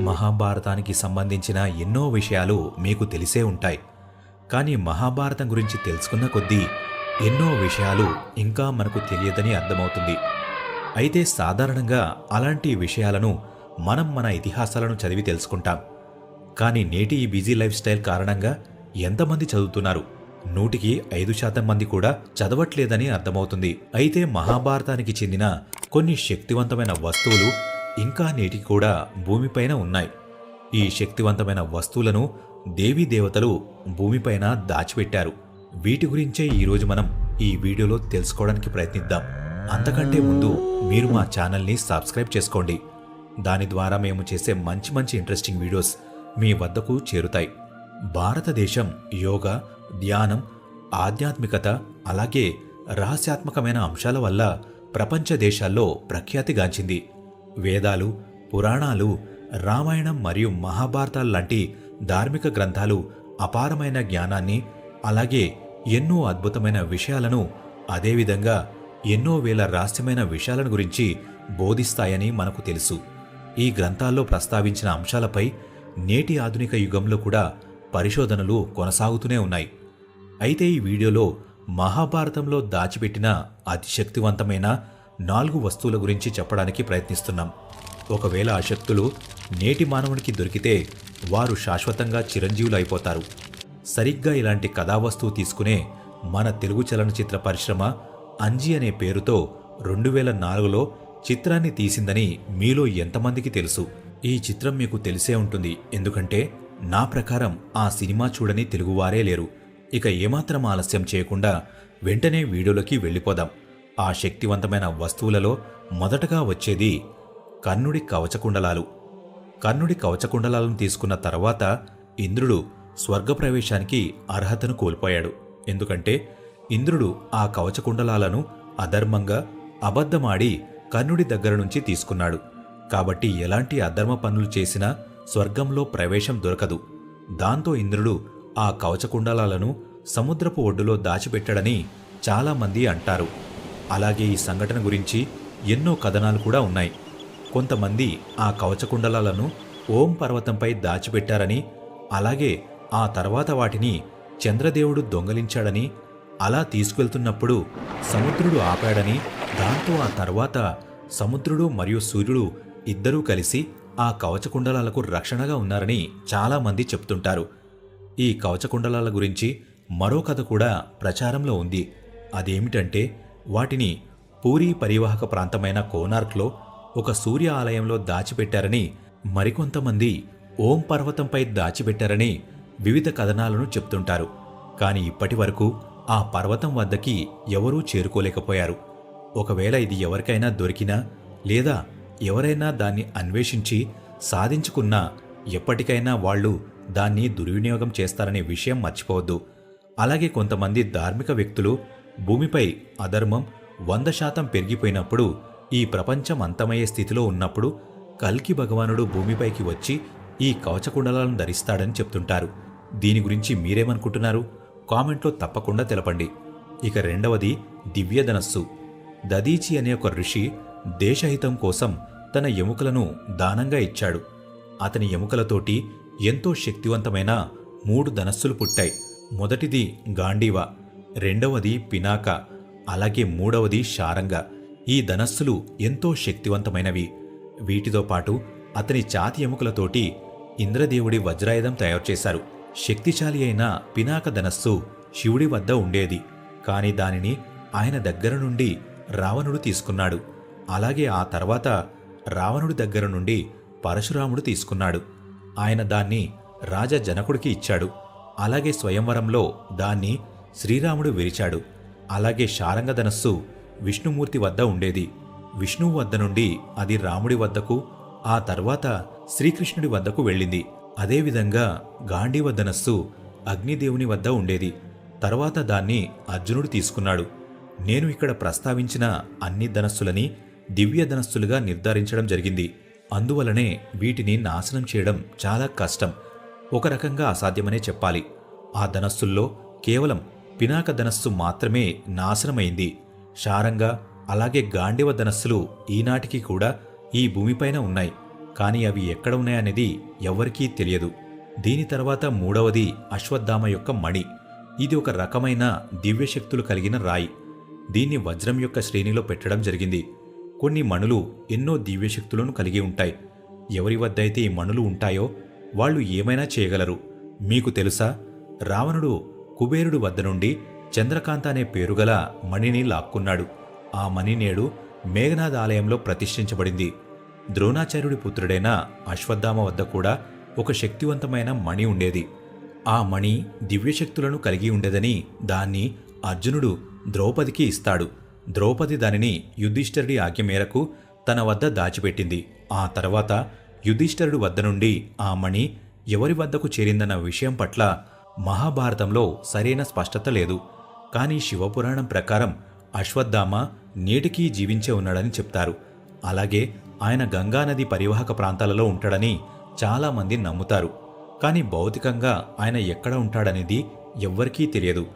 మహాభారతానికి సంబంధించిన ఎన్నో విషయాలు మీకు తెలిసే ఉంటాయి. కానీ మహాభారతం గురించి తెలుసుకున్న కొద్దీ ఎన్నో విషయాలు ఇంకా మనకు తెలియదని అర్థమవుతుంది. అయితే సాధారణంగా అలాంటి విషయాలను మనం మన ఇతిహాసాలను చదివి తెలుసుకుంటాం. కానీ నేటి ఈ బిజీ లైఫ్ స్టైల్ కారణంగా ఎంతమంది చదువుతున్నారు? నూటికి ఐదు శాతం మంది కూడా చదవట్లేదని అర్థమవుతుంది. అయితే మహాభారతానికి చెందిన కొన్ని శక్తివంతమైన వస్తువులు ఇంకా నేటికి కూడా భూమిపైన ఉన్నాయి. ఈ శక్తివంతమైన వస్తువులను దేవీ దేవతలు భూమిపైన దాచిపెట్టారు. వీటి గురించే ఈరోజు మనం ఈ వీడియోలో తెలుసుకోవడానికి ప్రయత్నిద్దాం. అంతకంటే ముందు మీరు మా ఛానల్ని సబ్స్క్రైబ్ చేసుకోండి. దాని ద్వారా మేము చేసే మంచి మంచి ఇంట్రెస్టింగ్ వీడియోస్ మీ వద్దకు చేరుతాయి. భారతదేశం యోగా ధ్యానం ఆధ్యాత్మికత అలాగే రహస్యాత్మకమైన అంశాల వల్ల ప్రపంచ దేశాల్లో ప్రఖ్యాతిగాంచింది వేదాలు పురాణాలు రామాయణం మరియు మహాభారతాలు లాంటి ధార్మిక గ్రంథాలు అపారమైన జ్ఞానాన్ని అలాగే ఎన్నో అద్భుతమైన విషయాలను అదేవిధంగా ఎన్నో వేల రహస్యమైన విషయాలను గురించి బోధిస్తాయని మనకు తెలుసు. ఈ గ్రంథాల్లో ప్రస్తావించిన అంశాలపై నేటి ఆధునిక యుగంలో కూడా పరిశోధనలు కొనసాగుతూనే ఉన్నాయి. అయితే ఈ వీడియోలో మహాభారతంలో దాచిపెట్టిన అతి శక్తివంతమైన నాలుగు వస్తువుల గురించి చెప్పడానికి ప్రయత్నిస్తున్నాం. ఒకవేళ ఆ శక్తులు నేటి మానవునికి దొరికితే వారు శాశ్వతంగా చిరంజీవులు అయిపోతారు. సరిగ్గా ఇలాంటి కథావస్తువు తీసుకునే మన తెలుగు చలనచిత్ర పరిశ్రమ అంజీ అనే పేరుతో రెండు వేల నాలుగులో చిత్రాన్ని తీసిందని మీలో ఎంతమందికి తెలుసు? ఈ చిత్రం మీకు తెలిసే ఉంటుంది. ఎందుకంటే నా ప్రకారం ఆ సినిమా చూడని తెలుగువారే లేరు. ఇక ఏమాత్రం ఆలస్యం చేయకుండా వెంటనే వీడియోలోకి వెళ్ళిపోదాం. ఆ శక్తివంతమైన వస్తువులలో మొదటగా వచ్చేది కర్ణుడి కవచకుండలాలు. కర్ణుడి కవచకుండలాలను తీసుకున్న తర్వాత ఇంద్రుడు స్వర్గప్రవేశానికి అర్హతను కోల్పోయాడు. ఎందుకంటే ఇంద్రుడు ఆ కవచకుండలాలను అధర్మంగా అబద్ధమాడి కర్ణుడి దగ్గర నుంచి తీసుకున్నాడు. కాబట్టి ఎలాంటి అధర్మ పనులు చేసినా స్వర్గంలో ప్రవేశం దొరకదు. దాంతో ఇంద్రుడు ఆ కవచకుండలాలను సముద్రపు ఒడ్డులో దాచిపెట్టాడని చాలామంది అంటారు. అలాగే ఈ సంఘటన గురించి ఎన్నో కథనాలు కూడా ఉన్నాయి. కొంతమంది ఆ కవచకుండలాలను ఓం పర్వతంపై దాచిపెట్టారని అలాగే ఆ తర్వాత వాటిని చంద్రదేవుడు దొంగలించాడని అలా తీసుకెళ్తున్నప్పుడు సముద్రుడు ఆపాడని దాంతో ఆ తర్వాత సముద్రుడు మరియు సూర్యుడు ఇద్దరూ కలిసి ఆ కవచకుండలాలకు రక్షణగా ఉన్నారని చాలామంది చెప్తుంటారు. ఈ కవచకుండలాల గురించి మరో కథ కూడా ప్రచారంలో ఉంది. అదేమిటంటే వాటిని పూరీ పరివాహక ప్రాంతమైన కోనార్క్లో ఒక సూర్య ఆలయంలో దాచిపెట్టారని మరికొంతమంది ఓం పర్వతంపై దాచిపెట్టారని వివిధ కథనాలను చెప్తుంటారు. కానీ ఇప్పటి వరకు ఆ పర్వతం వద్దకి ఎవరూ చేరుకోలేకపోయారు. ఒకవేళ ఇది ఎవరికైనా దొరికినా లేదా ఎవరైనా దాన్ని అన్వేషించి సాధించుకున్నా ఎప్పటికైనా వాళ్ళు దాన్ని దుర్వినియోగం చేస్తారనే విషయం మర్చిపోవద్దు. అలాగే కొంతమంది ధార్మిక వ్యక్తులు భూమిపై అధర్మం వంద శాతం పెరిగిపోయినప్పుడు ఈ ప్రపంచం అంతమయ్యే స్థితిలో ఉన్నప్పుడు కల్కి భగవానుడు భూమిపైకి వచ్చి ఈ కవచకుండలాలను ధరిస్తాడని చెప్తుంటారు. దీని గురించి మీరేమనుకుంటున్నారు? కామెంట్లో తప్పకుండా తెలపండి. ఇక రెండవది దివ్యధనస్సు దదీచి అనే ఒక ఋషి దేశహితం కోసం తన ఎముకలను దానంగా ఇచ్చాడు. అతని ఎముకలతోటి ఎంతో శక్తివంతమైన మూడు ధనస్సులు పుట్టాయి. మొదటిది గాంధీవ. రెండవది పినాక అలాగే మూడవది శారంగ ఈ ధనస్సులు ఎంతో శక్తివంతమైనవి. వీటితో పాటు అతని ఛాతి ఎముకలతోటి ఇంద్రదేవుడి వజ్రాయుధం తయారు చేశారు. శక్తిశాలి అయిన పినాక ధనస్సు శివుడి వద్ద ఉండేది. కాని దానిని ఆయన దగ్గర నుండి రావణుడు తీసుకున్నాడు. అలాగే ఆ తర్వాత రావణుడి దగ్గర నుండి పరశురాముడు తీసుకున్నాడు. ఆయన దాన్ని రాజా జనకుడికి ఇచ్చాడు. అలాగే స్వయంవరంలో దాన్ని శ్రీరాముడు విరిచాడు. అలాగే శారంగధనస్సు విష్ణుమూర్తి వద్ద ఉండేది. విష్ణువు వద్ద నుండి అది రాముడి వద్దకు ఆ తర్వాత శ్రీకృష్ణుడి వద్దకు వెళ్ళింది. అదేవిధంగా గాంధీవ ధనస్సు అగ్నిదేవుని వద్ద ఉండేది. తర్వాత దాన్ని అర్జునుడు తీసుకున్నాడు. నేను ఇక్కడ ప్రస్తావించిన అన్ని ధనస్సులని దివ్య ధనస్సులుగా నిర్ధారించడం జరిగింది. అందువలనే వీటిని నాశనం చేయడం చాలా కష్టం. ఒక రకంగా అసాధ్యమనే చెప్పాలి. ఆ ధనస్సుల్లో కేవలం పినాక ధనస్సు మాత్రమే నాశనమైంది. శారంగా అలాగే గాండివ ధనస్సులు ఈనాటికి కూడా ఈ భూమిపైన ఉన్నాయి. కానీ అవి ఎక్కడ ఉన్నాయనేది ఎవరికీ తెలియదు. దీని తర్వాత మూడవది అశ్వత్థామ యొక్క మణి. ఇది ఒక రకమైన దివ్యశక్తులు కలిగిన రాయి. దీన్ని వజ్రం యొక్క శ్రేణిలో పెట్టడం జరిగింది. కొన్ని మణులు ఎన్నో దివ్యశక్తులను కలిగి ఉంటాయి. ఎవరి వద్ద అయితే ఈ మణులు ఉంటాయో వాళ్ళు ఏమైనా చేయగలరు? మీకు తెలుసా? రావణుడు కుబేరుడు వద్ద నుండి చంద్రకాంత అనే పేరుగల మణిని లాక్కున్నాడు. ఆ మణి నేడు మేఘనాథ్ ఆలయంలో ప్రతిష్ఠించబడింది. ద్రోణాచార్యుడి పుత్రుడైన అశ్వత్థామ వద్ద కూడా ఒక శక్తివంతమైన మణి ఉండేది. ఆ మణి దివ్యశక్తులను కలిగి ఉండేదని దాన్ని అర్జునుడు ద్రౌపదికి ఇస్తాడు. ద్రౌపది దానిని యుధిష్ఠరుడి ఆజ్ఞ మేరకు తన వద్ద దాచిపెట్టింది. ఆ తర్వాత యుధిష్ఠరుడు వద్ద నుండి ఆ మణి ఎవరి వద్దకు చేరిందన్న విషయం పట్ల మహాభారతంలో సరైన స్పష్టత లేదు. కానీ శివపురాణం ప్రకారం అశ్వత్థామ నేటికీ జీవించే ఉన్నాడని చెప్తారు. అలాగే ఆయన గంగానది పరివాహక ప్రాంతాలలో ఉంటాడని చాలామంది నమ్ముతారు. కానీ భౌతికంగా ఆయన ఎక్కడ ఉంటాడనేది ఎవ్వరికీ తెలియదు.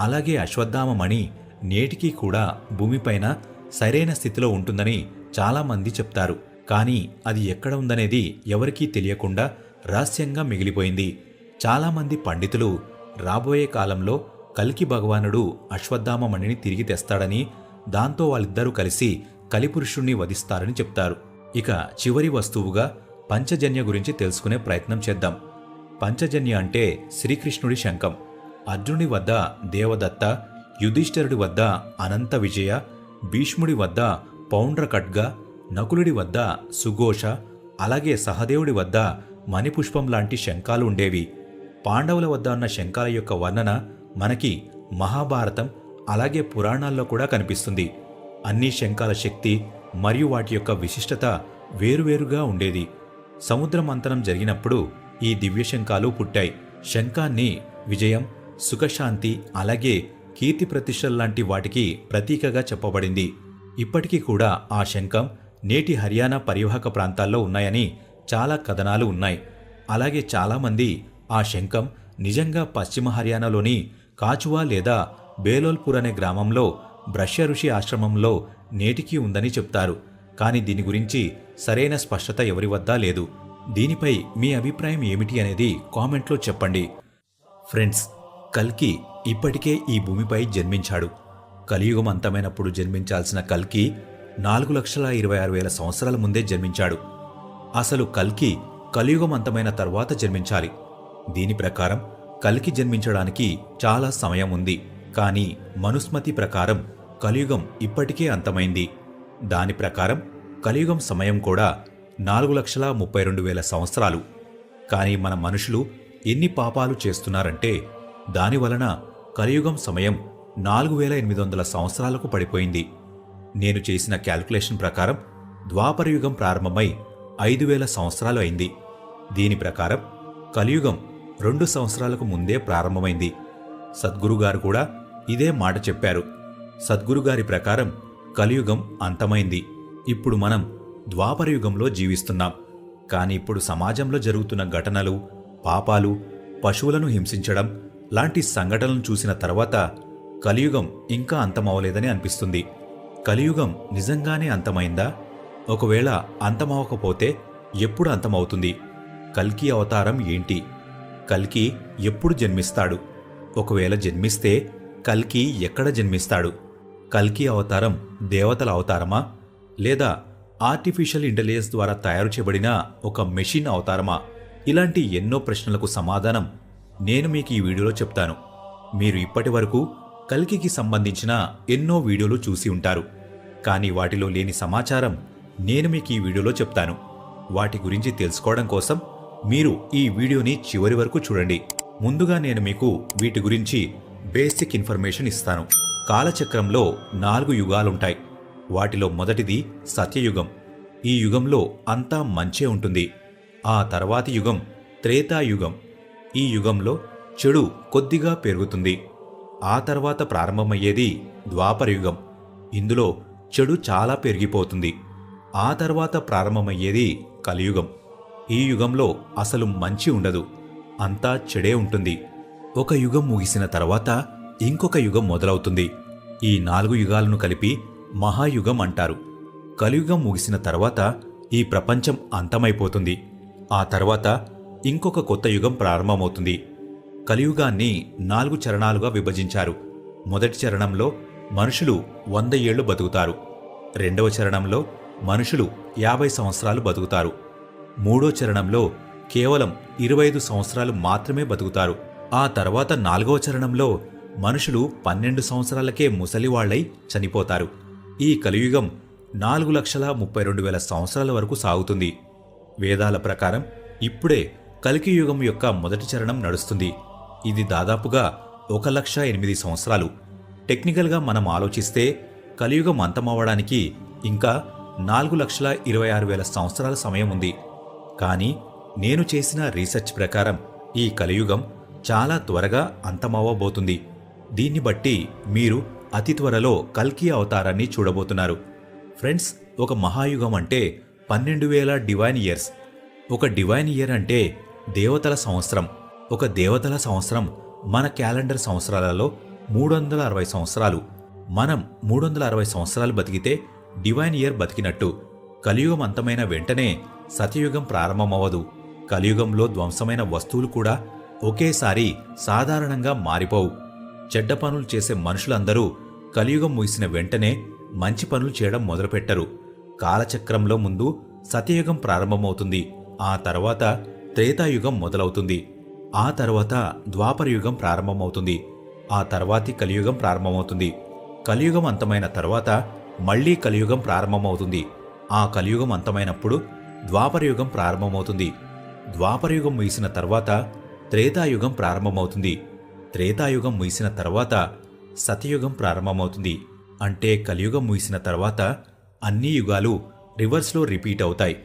అలాగే అశ్వత్థామ మణి నేటికీ కూడా భూమిపైన సరైన స్థితిలో ఉంటుందని చాలామంది చెప్తారు. కానీ అది ఎక్కడ ఉందనేది ఎవరికీ తెలియకుండా రహస్యంగా మిగిలిపోయింది. చాలామంది పండితులు రాబోయే కాలంలో కల్కి భగవానుడు అశ్వత్థామ మణిని తిరిగి తెస్తాడని దాంతో వాళ్ళిద్దరూ కలిసి కలిపురుషుణ్ణి వధిస్తారని చెప్తారు. ఇక చివరి వస్తువుగా పంచజన్య గురించి తెలుసుకునే ప్రయత్నం చేద్దాం. పంచజన్య అంటే శ్రీకృష్ణుడి శంఖం. అర్జునుడి వద్ద దేవదత్త యుధిష్ఠరుడి వద్ద అనంత విజయ భీష్ముడి వద్ద పౌండ్రకడ్గ నకులుడి వద్ద సుఘోష అలాగే సహదేవుడి వద్ద మణిపుష్పం లాంటి శంఖాలు ఉండేవి. పాండవుల వద్ద ఉన్న శంఖాల యొక్క వర్ణన మనకి మహాభారతం అలాగే పురాణాల్లో కూడా కనిపిస్తుంది. అన్ని శంఖాల శక్తి మరియు వాటి యొక్క విశిష్టత వేరువేరుగా ఉండేది. సముద్ర మంతనం జరిగినప్పుడు ఈ దివ్య శంఖాలు పుట్టాయి. శంఖాన్ని విజయం సుఖశాంతి అలాగే కీర్తి ప్రతిష్టలు లాంటి వాటికి ప్రతీకగా చెప్పబడింది. ఇప్పటికీ కూడా ఆ శంఖం నేటి హర్యానా పరివాహక ప్రాంతాల్లో ఉన్నాయని చాలా కథనాలు ఉన్నాయి. అలాగే చాలామంది ఆ శంఖం నిజంగా పశ్చిమ హర్యానాలోని కాచువా లేదా బేలోల్పూర్ అనే గ్రామంలో బ్రష్య ఋషి ఆశ్రమంలో నేటికీ ఉందని చెప్తారు. కానీ దీని గురించి సరైన స్పష్టత ఎవరి వద్ద లేదు. దీనిపై మీ అభిప్రాయం ఏమిటి అనేది కామెంట్లో చెప్పండి. ఫ్రెండ్స్ కల్కి ఇప్పటికే ఈ భూమిపై జన్మించాడు. కలియుగం అంతమైనప్పుడు జన్మించాల్సిన కల్కి నాలుగు లక్షల ఇరవై ఆరు వేల సంవత్సరాల ముందే జన్మించాడు. అసలు కల్కి కలియుగం అంతమైన తర్వాత జన్మించాలి. దీని ప్రకారం కలికి జన్మించడానికి చాలా సమయం ఉంది. కానీ మనుస్మతి ప్రకారం కలియుగం ఇప్పటికే అంతమైంది. దాని ప్రకారం కలియుగం సమయం కూడా నాలుగు లక్షల ముప్పై రెండు వేల సంవత్సరాలు. కానీ మన మనుషులు ఎన్ని పాపాలు చేస్తున్నారంటే దాని వలన కలియుగం సమయం నాలుగు వేల ఎనిమిది వందల సంవత్సరాలకు పడిపోయింది. నేను చేసిన క్యాల్కులేషన్ ప్రకారం ద్వాపరయుగం ప్రారంభమై ఐదు వేల సంవత్సరాలు అయింది. దీని ప్రకారం కలియుగం రెండు సంవత్సరాలకు ముందే ప్రారంభమైంది. సద్గురుగారు కూడా ఇదే మాట చెప్పారు. సద్గురుగారి ప్రకారం కలియుగం అంతమైంది. ఇప్పుడు మనం ద్వాపరయుగంలో జీవిస్తున్నాం. కానీ ఇప్పుడు సమాజంలో జరుగుతున్న ఘటనలు పాపాలు పశువులను హింసించడం లాంటి సంఘటనలను చూసిన తర్వాత కలియుగం ఇంకా అంతమవలేదని అనిపిస్తుంది. కలియుగం నిజంగానే అంతమైందా? ఒకవేళ అంతమవకపోతే ఎప్పుడు అంతమవుతుంది? కల్కి అవతారం ఏంటి? కల్కి ఎప్పుడు జన్మిస్తాడు? ఒకవేళ జన్మిస్తే కల్కి ఎక్కడ జన్మిస్తాడు? కల్కి అవతారం దేవతల అవతారమా? లేదా ఆర్టిఫిషియల్ ఇంటెలిజెన్స్ ద్వారా తయారు చేయబడిన ఒక మెషిన్ అవతారమా? ఇలాంటి ఎన్నో ప్రశ్నలకు సమాధానం నేను మీకు ఈ వీడియోలో చెప్తాను. మీరు ఇప్పటి వరకు కల్కికి సంబంధించిన ఎన్నో వీడియోలు చూసి ఉంటారు. కానీ వాటిలో లేని సమాచారం నేను మీకు ఈ వీడియోలో చెప్తాను. వాటి గురించి తెలుసుకోవడం కోసం మీరు ఈ వీడియోని చివరి వరకు చూడండి. ముందుగా నేను మీకు వీటి గురించి బేసిక్ ఇన్ఫర్మేషన్ ఇస్తాను. కాలచక్రంలో నాలుగు యుగాలుంటాయి. వాటిలో మొదటిది సత్యయుగం. ఈ యుగంలో అంతా మంచే ఉంటుంది. ఆ తర్వాతి యుగం త్రేతాయుగం. ఈ యుగంలో చెడు కొద్దిగా పెరుగుతుంది. ఆ తర్వాత ప్రారంభమయ్యేది ద్వాపరయుగం. ఇందులో చెడు చాలా పెరిగిపోతుంది. ఆ తర్వాత ప్రారంభమయ్యేది కలియుగం. ఈ యుగంలో అసలు మంచి ఉండదు. అంతా చెడే ఉంటుంది. ఒక యుగం ముగిసిన తర్వాత ఇంకొక యుగం మొదలవుతుంది. ఈ నాలుగు యుగాలను కలిపి మహాయుగం అంటారు. కలియుగం ముగిసిన తర్వాత ఈ ప్రపంచం అంతమైపోతుంది. ఆ తర్వాత ఇంకొక కొత్త యుగం ప్రారంభమవుతుంది. కలియుగాన్ని నాలుగు చరణాలుగా విభజించారు. మొదటి చరణంలో మనుషులు వంద ఏళ్ళు బతుకుతారు. రెండవ చరణంలో మనుషులు యాభై సంవత్సరాలు బతుకుతారు. మూడో చరణంలో కేవలం ఇరవై ఐదు సంవత్సరాలు మాత్రమే బతుకుతారు. ఆ తర్వాత నాలుగవ చరణంలో మనుషులు పన్నెండు సంవత్సరాలకే ముసలివాళ్ళై చనిపోతారు. ఈ కలియుగం నాలుగు లక్షల ముప్పై రెండు వేల సంవత్సరాల వరకు సాగుతుంది. వేదాల ప్రకారం ఇప్పుడే కలికి యుగం యొక్క మొదటి చరణం నడుస్తుంది. ఇది దాదాపుగా ఒక లక్ష ఎనిమిది సంవత్సరాలు. టెక్నికల్గా మనం ఆలోచిస్తే కలియుగం అంతమవ్వడానికి ఇంకా నాలుగు లక్షల ఇరవై ఆరు వేల సంవత్సరాల సమయం ఉంది. కానీ నేను చేసిన రీసెర్చ్ ప్రకారం ఈ కలియుగం చాలా త్వరగా అంతమవ్వబోతుంది. దీన్ని బట్టి మీరు అతి త్వరలో కల్కి అవతారాన్ని చూడబోతున్నారు. ఫ్రెండ్స్ ఒక మహాయుగం అంటే పన్నెండు వేల డివైన్ ఇయర్స్. ఒక డివైన్ ఇయర్ అంటే దేవతల సంవత్సరం. ఒక దేవతల సంవత్సరం మన క్యాలెండర్ సంవత్సరాలలో మూడు వందల అరవై సంవత్సరాలు. మనం మూడు వందల అరవై సంవత్సరాలు బతికితే డివైన్ ఇయర్ బతికినట్టు. కలియుగం అంతమైన వెంటనే సతయుగం ప్రారంభమవ్వదు. కలియుగంలో ధ్వంసమైన వస్తువులు కూడా ఒకేసారి సాధారణంగా మారిపోవు. చెడ్డ పనులు చేసే మనుషులందరూ కలియుగం ముగిసిన వెంటనే మంచి పనులు చేయడం మొదలుపెట్టరు. కాలచక్రంలో ముందు సతయుగం ప్రారంభమవుతుంది. ఆ తర్వాత త్రేతాయుగం మొదలవుతుంది. ఆ తర్వాత ద్వాపరయుగం ప్రారంభమవుతుంది. ఆ తర్వాతి కలియుగం ప్రారంభమవుతుంది. కలియుగం అంతమైన తర్వాత మళ్ళీ కలియుగం ప్రారంభమవుతుంది. ఆ కలియుగం అంతమైనప్పుడు ద్వాపరయుగం ప్రారంభమవుతుంది. ద్వాపరయుగం ముగిసిన తర్వాత త్రేతాయుగం ప్రారంభమవుతుంది. త్రేతాయుగం ముగిసిన తర్వాత సతయుగం ప్రారంభమవుతుంది. అంటే కలియుగం ముగిసిన తర్వాత అన్ని యుగాలు రివర్స్లో రిపీట్ అవుతాయి.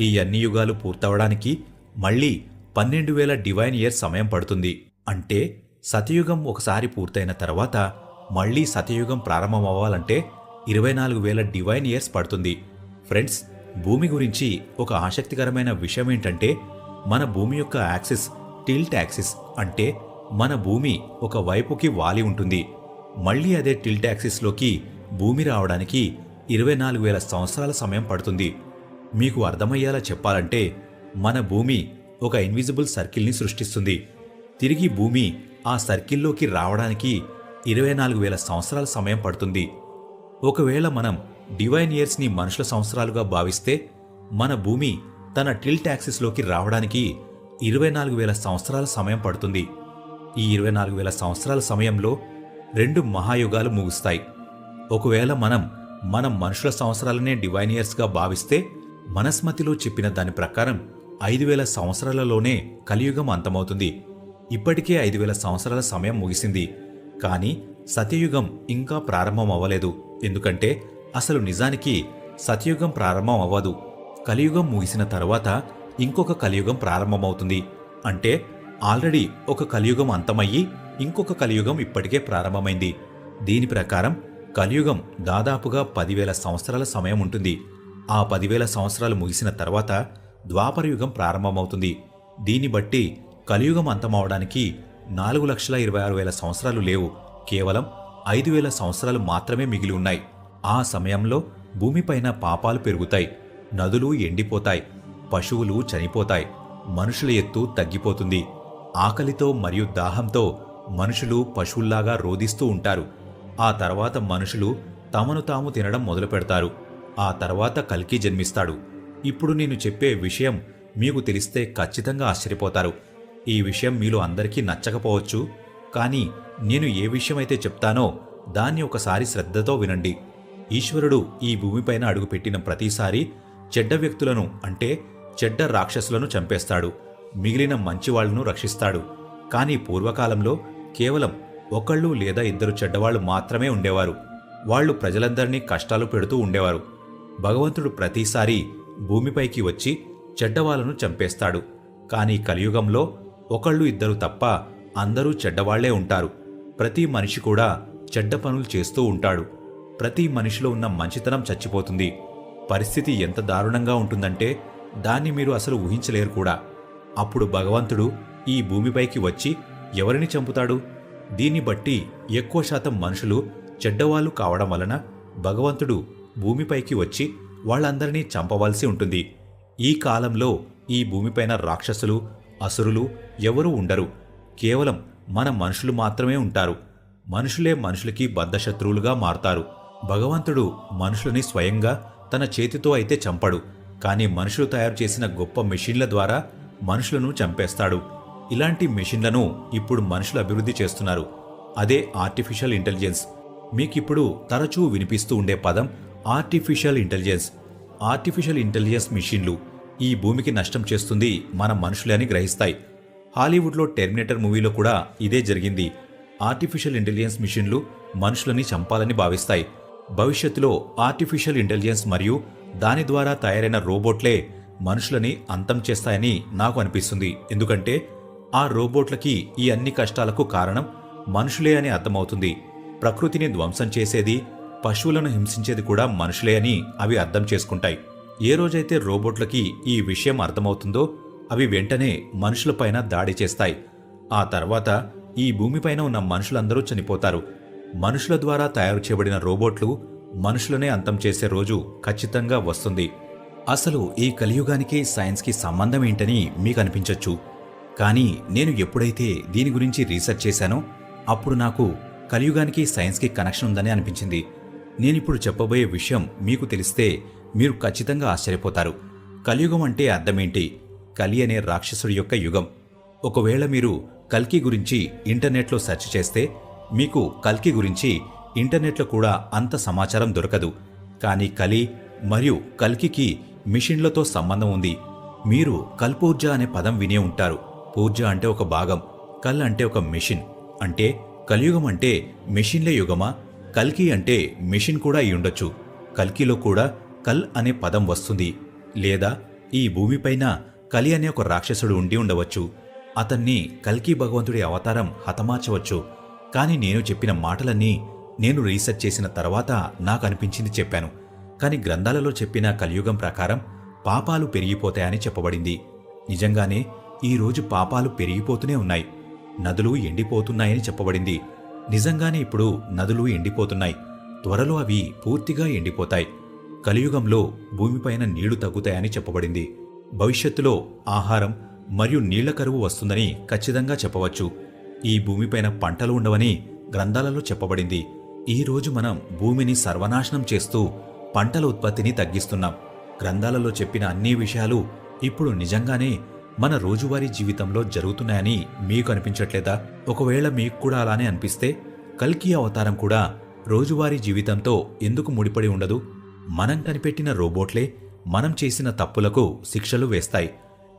ఈ అన్ని యుగాలు పూర్తవడానికి మళ్ళీ పన్నెండు వేల డివైన్ ఇయర్ సమయం పడుతుంది. అంటే సతయుగం ఒకసారి పూర్తయిన తర్వాత మళ్ళీ సతయుగం ప్రారంభమవ్వాలంటే ఇరవై నాలుగు వేల డివైన్ ఇయర్స్ పడుతుంది. ఫ్రెండ్స్ భూమి గురించి ఒక ఆసక్తికరమైన విషయం ఏంటంటే మన భూమి యొక్క యాక్సిస్ టిల్ట్ యాక్సిస్ అంటే మన భూమి ఒక వైపుకి వాలి ఉంటుంది. మళ్ళీ అదే టిల్ట్ యాక్సిస్లోకి భూమి రావడానికి ఇరవై నాలుగు వేల సంవత్సరాల సమయం పడుతుంది. మీకు అర్థమయ్యేలా చెప్పాలంటే మన భూమి ఒక ఇన్విజిబుల్ సర్కిల్ని సృష్టిస్తుంది. తిరిగి భూమి ఆ సర్కిల్లోకి రావడానికి ఇరవై నాలుగు వేల సంవత్సరాల సమయం పడుతుంది. ఒకవేళ మనం డివైన్ ఇయర్స్ని మనుషుల సంవత్సరాలుగా భావిస్తే మన భూమి తన టిల్ట్ యాక్సిస్లోకి రావడానికి ఇరవై నాలుగు వేల సంవత్సరాల సమయం పడుతుంది. ఈ ఇరవై నాలుగు వేల సంవత్సరాల సమయంలో రెండు మహాయుగాలు ముగుస్తాయి. ఒకవేళ మనం మనం మనుషుల సంవత్సరాలనే డివైన్ ఇయర్స్గా భావిస్తే మనస్మతిలో చెప్పిన దాని ప్రకారం ఐదు వేల సంవత్సరాలలోనే కలియుగం అంతమవుతుంది. ఇప్పటికే ఐదు వేల సంవత్సరాల సమయం ముగిసింది. కానీ సత్యయుగం ఇంకా ప్రారంభం అవ్వలేదు ఎందుకంటే అసలు నిజానికి సతయుగం ప్రారంభం అవ్వదు. కలియుగం ముగిసిన తర్వాత ఇంకొక కలియుగం ప్రారంభమవుతుంది. అంటే ఆల్రెడీ ఒక కలియుగం అంతమయ్యి ఇంకొక కలియుగం ఇప్పటికే ప్రారంభమైంది. దీని ప్రకారం కలియుగం దాదాపుగా పదివేల సంవత్సరాల సమయం ఉంటుంది. ఆ పదివేల సంవత్సరాలు ముగిసిన తర్వాత ద్వాపరయుగం ప్రారంభమవుతుంది. దీన్ని బట్టి కలియుగం అంతమవడానికి నాలుగు లక్షల ఇరవై ఆరు వేల సంవత్సరాలు లేవు. కేవలం ఐదు వేల సంవత్సరాలు మాత్రమే మిగిలి ఉన్నాయి. ఆ సమయంలో భూమిపైన పాపాలు పెరుగుతాయి నదులు ఎండిపోతాయి పశువులు చనిపోతాయి మనుషుల ఎత్తు తగ్గిపోతుంది. ఆకలితో మరియు దాహంతో మనుషులు పశువుల్లాగా రోదిస్తూ ఉంటారు. ఆ తర్వాత మనుషులు తమను తాము తినడం మొదలు పెడతారు. ఆ తర్వాత కల్కి జన్మిస్తాడు. ఇప్పుడు నేను చెప్పే విషయం మీకు తెలిస్తే ఖచ్చితంగా ఆశ్చర్యపోతారు. ఈ విషయం మీలో అందరికీ నచ్చకపోవచ్చు కానీ నేను ఏ విషయమైతే చెప్తానో దాన్ని ఒకసారి శ్రద్ధతో వినండి. ఈశ్వరుడు ఈ భూమిపైన అడుగుపెట్టిన ప్రతిసారి చెడ్డ వ్యక్తులను అంటే చెడ్డ రాక్షసులను చంపేస్తాడు. మిగిలిన మంచివాళ్ళను రక్షిస్తాడు. కానీ పూర్వకాలంలో కేవలం ఒకళ్ళు లేదా ఇద్దరు చెడ్డవాళ్ళు మాత్రమే ఉండేవారు. వాళ్ళు ప్రజలందరినీ కష్టాలు పెడుతూ ఉండేవారు. భగవంతుడు ప్రతిసారి భూమిపైకి వచ్చి చెడ్డవాళ్ళను చంపేస్తాడు. కానీ కలియుగంలో ఒకళ్ళు ఇద్దరు తప్ప అందరూ చెడ్డవాళ్ళే ఉంటారు. ప్రతి మనిషి కూడా చెడ్డ పనులు చేస్తూ ఉంటాడు. ప్రతి మనిషిలో ఉన్న మంచితనం చచ్చిపోతుంది. పరిస్థితి ఎంత దారుణంగా ఉంటుందంటే దాన్ని మీరు అసలు ఊహించలేరు కూడా. అప్పుడు భగవంతుడు ఈ భూమిపైకి వచ్చి ఎవరిని చంపుతాడు? దీన్ని బట్టి ఎక్కువ శాతం మనుషులు చెడ్డవాళ్ళు కావడం వలన భగవంతుడు భూమిపైకి వచ్చి వాళ్ళందరినీ చంపవలసి ఉంటుంది. ఈ కాలంలో ఈ భూమిపైన రాక్షసులు అసురులు ఎవరూ ఉండరు. కేవలం మన మనుషులు మాత్రమే ఉంటారు. మనుషులే మనుషులకి బద్ధశత్రువులుగా మారతారు. భగవంతుడు మనుషులని స్వయంగా తన చేతితో అయితే చంపడు కానీ మనుషులు తయారు చేసిన గొప్ప మెషిన్ల ద్వారా మనుషులను చంపేస్తాడు. ఇలాంటి మెషిన్లను ఇప్పుడు మనుషులు అభివృద్ధి చేస్తున్నారు. అదే ఆర్టిఫిషియల్ ఇంటెలిజెన్స్ మీకిప్పుడు తరచూ వినిపిస్తూ ఉండే పదం ఆర్టిఫిషియల్ ఇంటెలిజెన్స్ ఆర్టిఫిషియల్ ఇంటెలిజెన్స్ మిషన్లు ఈ భూమికి నష్టం చేస్తుంది మన మనుషులే అని గ్రహిస్తాయి. హాలీవుడ్లో టెర్మినేటర్ మూవీలో కూడా ఇదే జరిగింది. ఆర్టిఫిషియల్ ఇంటెలిజెన్స్ మిషన్లు మనుషులని చంపాలని భావిస్తాయి. భవిష్యత్తులో ఆర్టిఫిషియల్ ఇంటెలిజెన్స్ మరియు దాని ద్వారా తయారైన రోబోట్లే మనుషులని అంతం చేస్తాయని నాకు అనిపిస్తుంది. ఎందుకంటే ఆ రోబోట్లకి ఈ అన్ని కష్టాలకు కారణం మనుషులే అని అర్థమవుతుంది. ప్రకృతిని ధ్వంసం చేసేది పశువులను హింసించేది కూడా మనుషులే అని అవి అర్థం చేసుకుంటాయి. ఏ రోజైతే రోబోట్లకి ఈ విషయం అర్థమవుతుందో అవి వెంటనే మనుషులపైన దాడి చేస్తాయి. ఆ తర్వాత ఈ భూమిపైన ఉన్న మనుషులందరూ చనిపోతారు. మనుషుల ద్వారా తయారు చేయబడిన రోబోట్లు మనుషులనే అంతం చేసే రోజు ఖచ్చితంగా వస్తుంది. అసలు ఈ కలియుగానికి సైన్స్కి సంబంధం ఏంటని మీకు అనిపించవచ్చు కానీ నేను ఎప్పుడైతే దీని గురించి రీసెర్చ్ చేశానో అప్పుడు నాకు కలియుగానికి సైన్స్కి కనెక్షన్ ఉందని అనిపించింది. నేనిప్పుడు చెప్పబోయే విషయం మీకు తెలిస్తే మీరు ఖచ్చితంగా ఆశ్చర్యపోతారు. కలియుగం అంటే అర్థమేంటి? కలి అనే రాక్షసుడి యొక్క యుగం. ఒకవేళ మీరు కల్కి గురించి ఇంటర్నెట్లో సెర్చ్ చేస్తే మీకు కల్కి గురించి ఇంటర్నెట్లో కూడా అంత సమాచారం దొరకదు. కానీ కలి మరియు కల్కికి మిషన్లతో సంబంధం ఉంది. మీరు కల్పూర్జ అనే పదం వినే ఉంటారు. పూర్జ అంటే ఒక భాగం కల్ అంటే ఒక మిషన్. అంటే కలియుగం అంటే మెషిన్ల యుగమా? కల్కి అంటే మిషన్ కూడా ఉండొచ్చు. కల్కిలో కూడా కల్ అనే పదం వస్తుంది. లేదా ఈ భూమిపైన కలి అనే ఒక రాక్షసుడు ఉండి ఉండవచ్చు. అతన్ని కల్కి భగవంతుడి అవతారం హతమార్చవచ్చు. కానీ నేను చెప్పిన మాటలన్నీ నేను రీసెర్చ్ చేసిన తర్వాత నాకు అనిపించింది చెప్పాను. కానీ గ్రంథాలలో చెప్పిన కలియుగం ప్రకారం పాపాలు పెరిగిపోతాయని చెప్పబడింది. నిజంగానే ఈ రోజు పాపాలు పెరిగిపోతూనే ఉన్నాయి. నదులు ఎండిపోతున్నాయని చెప్పబడింది. నిజంగానే ఇప్పుడు నదులు ఎండిపోతున్నాయి. త్వరలో అవి పూర్తిగా ఎండిపోతాయి. కలియుగంలో భూమిపైన నీళ్ళు తగ్గుతాయని చెప్పబడింది. భవిష్యత్తులో ఆహారం మరియు నీళ్ళ కరువు వస్తుందని ఖచ్చితంగా చెప్పవచ్చు. ఈ భూమిపైన పంటలు ఉండవని గ్రంథాలలో చెప్పబడింది. ఈరోజు మనం భూమిని సర్వనాశనం చేస్తూ పంటల ఉత్పత్తిని తగ్గిస్తున్నాం. గ్రంథాలలో చెప్పిన అన్ని విషయాలు ఇప్పుడు నిజంగానే మన రోజువారీ జీవితంలో జరుగుతున్నాయని మీకు అనిపించట్లేదా? ఒకవేళ మీకు కూడా అలానే అనిపిస్తే కల్కి అవతారం కూడా రోజువారీ జీవితంతో ఎందుకు ముడిపడి ఉండదు? మనం కనిపెట్టిన రోబోట్లే మనం చేసిన తప్పులకు శిక్షలు వేస్తాయి.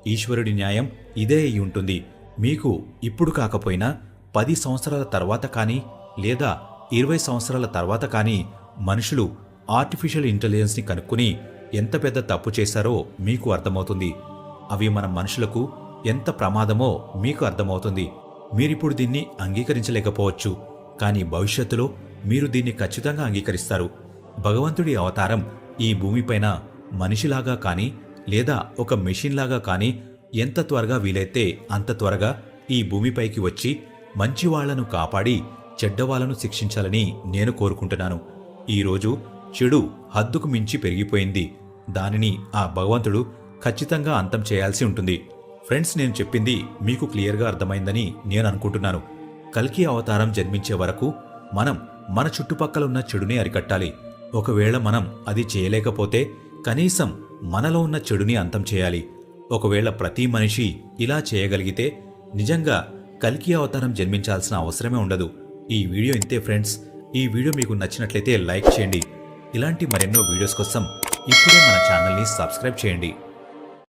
ఈశ్వరుడి న్యాయం ఇదే అయి ఉంటుంది. మీకు ఇప్పుడు కాకపోయినా పది సంవత్సరాల తర్వాత కానీ లేదా ఇరవై సంవత్సరాల తర్వాత కానీ మనుషులు ఆర్టిఫిషియల్ ఇంటెలిజెన్స్ని కనుక్కుని ఎంత పెద్ద తప్పు చేశారో మీకు అర్థమవుతుంది. అవి మన మనుషులకు ఎంత ప్రమాదమో మీకు అర్థమవుతుంది. మీరిప్పుడు దీన్ని అంగీకరించలేకపోవచ్చు. కానీ భవిష్యత్తులో మీరు దీన్ని ఖచ్చితంగా అంగీకరిస్తారు. భగవంతుడి అవతారం ఈ భూమిపైన మనిషిలాగా కానీ లేదా ఒక మెషిన్లాగా కానీ ఎంత త్వరగా వీలైతే అంత త్వరగా ఈ భూమిపైకి వచ్చి మంచివాళ్ళను కాపాడి చెడ్డవాళ్ళను శిక్షించాలని నేను కోరుకుంటున్నాను. ఈరోజు చెడు హద్దుకు మించి పెరిగిపోయింది. దానిని ఆ భగవంతుడు ఖచ్చితంగా అంతం చేయాల్సి ఉంటుంది. ఫ్రెండ్స్ నేను చెప్పింది మీకు క్లియర్గా అర్థమైందని నేను అనుకుంటున్నాను. కల్కి అవతారం జన్మించే వరకు మనం మన చుట్టుపక్కల ఉన్న చెడుని అరికట్టాలి. ఒకవేళ మనం అది చేయలేకపోతే కనీసం మనలో ఉన్న చెడుని అంతం చేయాలి. ఒకవేళ ప్రతి మనిషి ఇలా చేయగలిగితే నిజంగా కల్కి అవతారం జన్మించాల్సిన అవసరమే ఉండదు. ఈ వీడియో ఇంతే ఫ్రెండ్స్. ఈ వీడియో మీకు నచ్చినట్లయితే లైక్ చేయండి. ఇలాంటి మరెన్నో వీడియోస్ కోసం ఇప్పుడే మన ఛానల్ని సబ్స్క్రైబ్ చేయండి.